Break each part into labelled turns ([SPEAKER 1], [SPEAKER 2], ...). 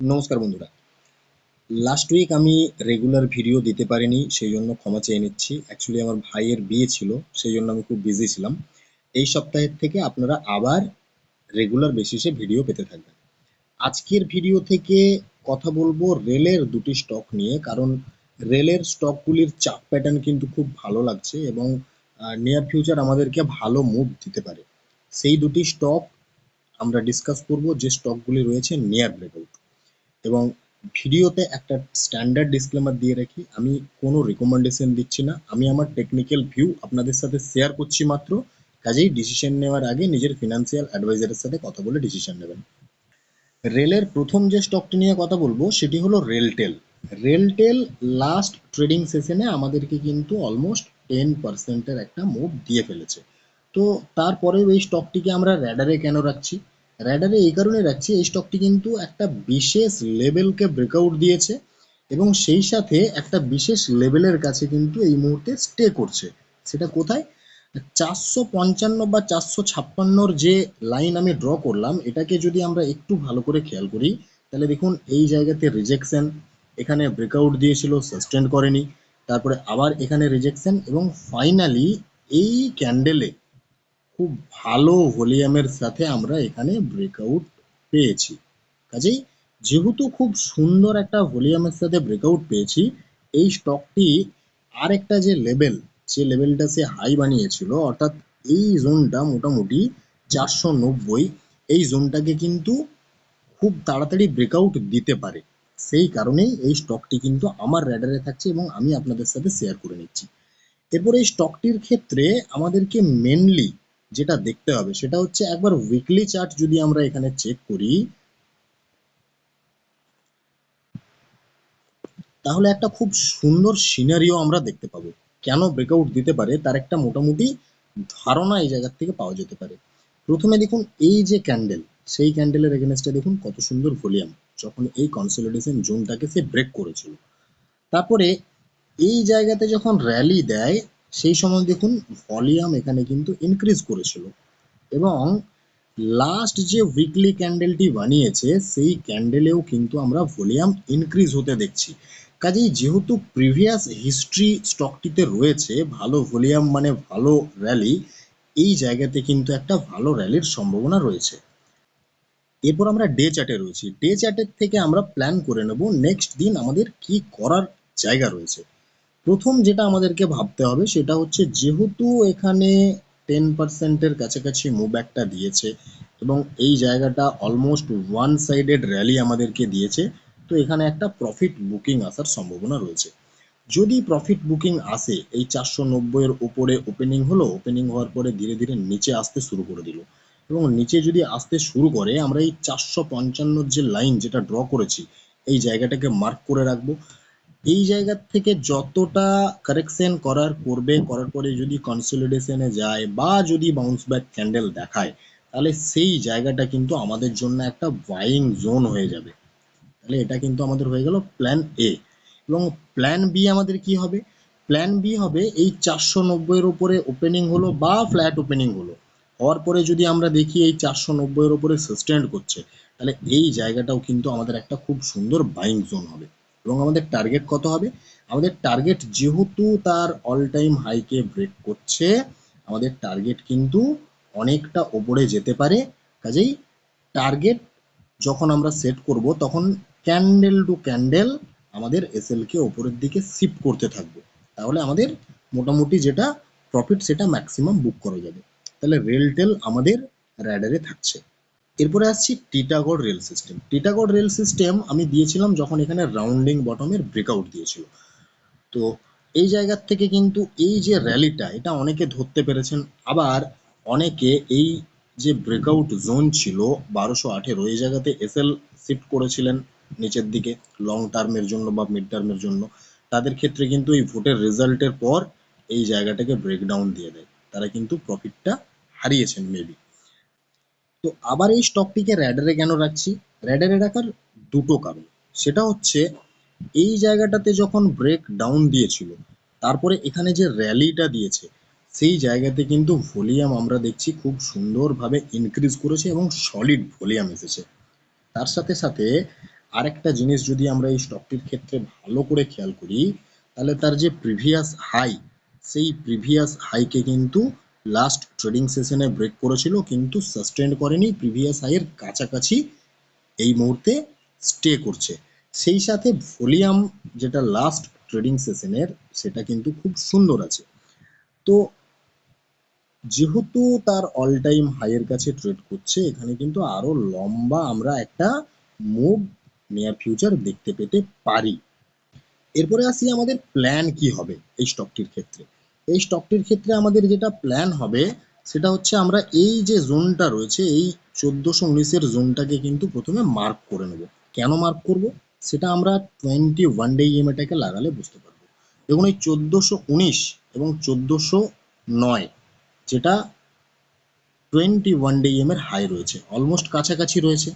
[SPEAKER 1] নমস্কার বন্ধুরা। Last week আমি রেগুলার ভিডিও দিতে পারিনি, সেই জন্য ক্ষমা চেয়ে নিচ্ছি। অ্যাকচুয়ালি আমার ভাইয়ের বিয়ে ছিল, সেই জন্য আমি খুব বিজি ছিলাম। এই সপ্তাহের থেকে আপনারা আবার রেগুলার বেসিসে ভিডিও পেতে থাকবেন। আজকের ভিডিও থেকে কথা বলব রেলের দুটি স্টক নিয়ে, কারণ রেলের স্টকগুলির চাপ প্যাটার্ন কিন্তু খুব ভালো লাগছে এবং নিয়ার ফিউচার আমাদেরকে ভালো মুভ দিতে পারে। সেই দুটি স্টক আমরা ডিসকাস করব, যে স্টকগুলি রয়েছে নিয়ার ব্রেকআউট এবং ভিডিওতে একটা স্ট্যান্ডার্ড ডিসক্লেমার দিয়ে রাখি, আমি কোনো রেকমেন্ডেশন দিচ্ছি না। আমি আমার টেকনিক্যাল ভিউ আপনাদের সাথে শেয়ার করছি মাত্র। কাজেই ডিসিশন নেওয়ার আগে নিজের ফিনান্সিয়াল অ্যাডভাইজারের সাথে কথা বলে ডিসিশন নেবেন। রেলের প্রথম যে স্টকটি নিয়ে কথা বলব, সেটি হলো রেলটেল। রেলটেল লাস্ট ট্রেডিং সেশনে আমাদেরকে কিন্তু অলমোস্ট টেন পার্সেন্টের একটা মুভ দিয়ে ফেলেছে। তো তারপরেও এই স্টকটিকে আমরা র্যাডারে কেন রাখছি? র্যাডারে এই কারণে রাখছি, এই স্টকটি কিন্তু একটা বিশেষ লেভেলকে ব্রেকআউট দিয়েছে এবং সেই সাথে একটা বিশেষ লেভেলের কাছে কিন্তু এই মুহূর্তে স্টে করছে। সেটা কোথায়? চারশো পঞ্চান্ন বা চারশো ছাপ্পান্নর যে লাইন আমি ড্র করলাম, এটাকে যদি আমরা একটু ভালো করে খেয়াল করি, তাহলে দেখুন এই জায়গাতে রিজেকশন এখানে ব্রেকআউট দিয়েছিল সাস্টেন্ড করেনি, তারপরে আবার এখানে রিজেকশন এবং ফাইনালি এই ক্যান্ডেলে খুব ভালো ভলিউমের সাথে আমরা এখানে ব্রেকআউট পেয়েছি। কাজেই যেহেতু খুব সুন্দর একটা ভলিউমের সাথে ব্রেকআউট পেয়েছি, এই স্টকটি আর একটা যে লেভেল যে লেভেলটা সে হাই বানিয়েছিল, অর্থাৎ এই জোনটা মোটামুটি চারশো নব্বই, এই জোনটাকে কিন্তু খুব তাড়াতাড়ি ব্রেকআউট দিতে পারে। সেই কারণেই এই স্টকটি কিন্তু আমার র্যাডারে থাকছে এবং আমি আপনাদের সাথে শেয়ার করে নিচ্ছি। এরপর এই স্টকটির ক্ষেত্রে আমাদেরকে মেনলি যেটা দেখতে হবে সেটা হচ্ছে একবার উইকলি চার্ট যদি আমরা এখানে চেক করি, তাহলে একটা খুব সুন্দর সিনারিও আমরা দেখতে পাবো। কেন ব্রেকআউট দিতে পারে? তার একটা মোটামুটি ধারণা এই জায়গার থেকে পাওয়া যেতে পারে। প্রথমে দেখুন এই যে ক্যান্ডেল সেই ক্যান্ডেলের এগেনস্টে দেখুন কত সুন্দর ভলিউম যখন এই কনসলিডেশন জোনটাকে সে ব্রেক করেছিল। তারপরে এই জায়গাতে যখন র্যালি দেয় সেই সময় দেখুন ভলিউম এখানে কিন্তু ইনক্রিজ করেছিল। এবং লাস্ট যে উইকলি ক্যান্ডেলটি বানিয়েছে, সেই ক্যান্ডেলেও কিন্তু আমরা ভলিউম ইনক্রিজ হতে দেখছি। কাজেই যেহেতু প্রিভিয়াস হিস্ট্রি স্টকটিতে রয়েছে, ভালো ভলিউম মানে ভালো র্যালি এই জায়গাতে কিন্তু একটা ভালো র্যালির সম্ভাবনা রয়েছে। এরপর আমরা ডে চার্টে রয়েছি। ডে চার্টের থেকে আমরা প্ল্যান করে নেব নেক্সট দিন আমাদের কি করার জায়গা রয়েছে। প্রথম যেটা আমাদেরকে ভাবতে হবে সেটা হচ্ছে যেহেতু এখানে টেন পার্সেন্টের কাছাকাছি মুভ একটা দিয়েছে এবং এই জায়গাটা অলমোস্ট ওয়ান সাইডেড র্যালি আমাদেরকে দিয়েছে, তো এখানে একটা প্রফিট বুকিং আসার সম্ভাবনা রয়েছে। যদি প্রফিট বুকিং আসে, এই চারশো নব্বইয়ের উপরে ওপেনিং হলো ওপেনিং হওয়ার পরে ধীরে ধীরে নিচে আসতে শুরু করে দিল। এবং নিচে যদি আসতে শুরু করে, আমরা এই চারশো পঞ্চান্নর যে লাইন যেটা ড্র করেছি, এই জায়গাটাকে মার্ক করে রাখব। এই জায়গা থেকে যতটা কারেকশন করার করবে করার পরে যদি কনসলিডেশনে যায় বা যদি বাউন্স ব্যাক ক্যান্ডেল দেখায়, তাহলে সেই জায়গাটা কিন্তু আমাদের জন্য একটা বাইং জোন হয়ে যাবে। তাহলে এটা কিন্তু আমাদের হয়ে গেল প্ল্যান এ এবং প্ল্যান বি আমাদের কি হবে? প্ল্যান বি হবে এই চারশো নব্বইয়ের উপরে ওপেনিং হলো বা ফ্ল্যাট ওপেনিং হলো। হওয়ার পরে যদি আমরা দেখি এই চারশো নব্বইয়ের উপরে সাস্টেন্ড করছে, তাহলে এই জায়গাটাও কিন্তু আমাদের একটা খুব সুন্দর বাইং জোন হবে। এবং আমাদের টার্গেট কত হবে? আমাদের টার্গেট যেহেতু তার অল টাইম হাইকে ব্রেক করছে, আমাদের টার্গেট কিন্তু অনেকটা ওপরে যেতে পারে। কাজেই টার্গেট যখন আমরা সেট করব, তখন ক্যান্ডেল টু ক্যান্ডেল আমাদের এস এসএলকে ওপরের দিকে শিফট করতে থাকবে। তাহলে আমাদের মোটামুটি যেটা প্রফিট সেটা ম্যাক্সিমাম বুক করা যাবে। তাহলে রেলটেল আমাদের র্যাডারে থাকছে। এরপরে আসছি Titagarh rail system. Titagarh rail system আমি দিয়েছিলাম যখন এখানে রাউন্ডিং বটমের ব্রেকআউট দিয়েছিল। তো এই জায়গার থেকে কিন্তু এই যে র্যালিটা, এটা অনেকে ধরতে পেরেছেন। আবার অনেকে এই যে ব্রেকআউট জোন ছিল বারোশো আঠেরো, এই জায়গাতে এসএল শিফট করেছিলেন নিচের দিকে, লং টার্মের জন্য বা মিড টার্মের জন্য। তাদের ক্ষেত্রে কিন্তু এই ভোটের রেজাল্টের পর এই জায়গাটাকে ব্রেকডাউন দিয়ে দেয়। তারা কিন্তু প্রফিটটা হারিয়েছেন মেবি তো আবার এই স্টকটিকে র্যাডারে কেন রাখছি? র্যাডারে রাখার দুটো কারণ। সেটা হচ্ছে, এই জায়গাটাতে যখন ব্রেক ডাউন দিয়েছিল, তারপরে এখানে যে র্যালিটা দিয়েছে, সেই জায়গাতে কিন্তু ভলিউম আমরা দেখছি খুব সুন্দরভাবে ইনক্রিজ করেছে এবং সলিড ভলিউম এসেছে। তার সাথে সাথে আরেকটা জিনিস যদি আমরা এই স্টকটির ক্ষেত্রে ভালো করে খেয়াল করি, তাহলে তার যে প্রিভিয়াস হাই সেই প্রিভিয়াস হাইকে কিন্তু লাস্ট ট্রেডিং সেশনে ব্রেক করেছিল, কিন্তু সাস্টেন্ড করেনি প্রিভিয়াস হাইয়ের কাছাকাছি এই মুহূর্তে স্টে করছে। সেই সাথে ভলিউম যেটা লাস্ট ট্রেডিং সেশনের সেটা কিন্তু খুব সুন্দর আছে। তো যেহেতু তার অল টাইম হাইয়ের কাছে ট্রেড করছে, এখানে কিন্তু আরও লম্বা আমরা একটা মুভ নিয়ার ফিউচার দেখতে পেতে পারি। এরপরে আসি আমাদের প্ল্যান কি হবে এই স্টকটির ক্ষেত্রে। এই স্টকটির ক্ষেত্রে আমাদের যেটা প্ল্যান হবে, সেটা হচ্ছে আমরা এই যে জোনটা রয়েছে, এই চোদ্দশো উনিশের জোনটাকে কিন্তু প্রথমে মার্ক করে নেব। কেন মার্ক করব? সেটা আমরা টোয়েন্টি ওয়ান ডে ইএমএটাকে লাগালে বুঝতে পারব। দেখুন, এই চোদ্দশো উনিশ এবং চোদ্দশো নয়, যেটা টোয়েন্টি ওয়ান ডে ইএম এর হাই রয়েছে অলমোস্ট কাছাকাছি রয়েছে।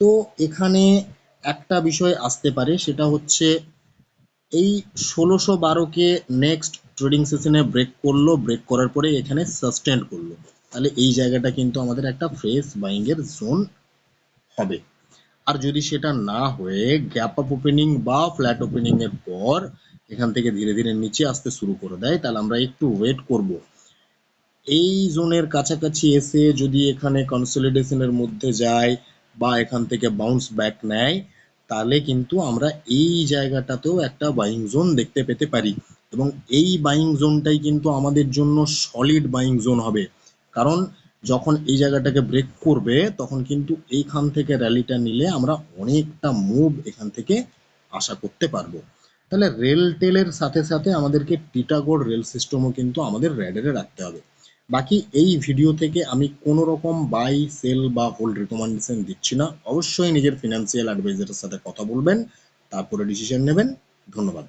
[SPEAKER 1] তো এখানে একটা বিষয় আসতে পারে, সেটা হচ্ছে এই ষোলোশো বারোকে নেক্সট ট্রেডিং সেশনে ব্রেক করল ব্রেক করার পরে এখানে সাস্টেন্ড করল। তাহলে এই জায়গাটা কিন্তু আমাদের একটা ফ্রেশ বাইং এর জোন হবে। আর যদি সেটা না হয়ে গ্যাপ আপ ওপেনিং বা ফ্ল্যাট ওপেনিং এর পর এখান থেকে ধীরে ধীরে নিচে আসতে শুরু করে দেয়, তাহলে আমরা একটু ওয়েট করব। এই জোনের কাছাকাছি এসে যদি এখানে কনসলিডেশনের মধ্যে যায় বা এখান থেকে বাউন্স ব্যাক নেয়, তাহলে কিন্তু আমরা এই জায়গাটাতেও একটা বাইং জোন দেখতে পেতে পারি। এবং এই বাইং জোনটাই কিন্তু আমাদের জন্য সলিড বাইং জোন হবে। কারণ যখন এই জায়গাটাকে ব্রেক করবে, তখন কিন্তু এইখান থেকে র্যালিটা নিলে আমরা অনেকটা মুভ এখান থেকে আশা করতে পারব। তাহলে রেল টেলের সাথে সাথে আমাদেরকে টিটাগড় রেল সিস্টেমও কিন্তু আমাদের র্যাডারে রাখতে হবে। বাকি এই ভিডিও থেকে আমি কোনো রকম বাই সেল বা হোল্ড রিকমেন্ডেশন দিচ্ছি না। অবশ্যই নিজের ফিনান্সিয়াল অ্যাডভাইজারের সাথে কথা বলবেন, তারপরে ডিসিশন নেবেন। ধন্যবাদ।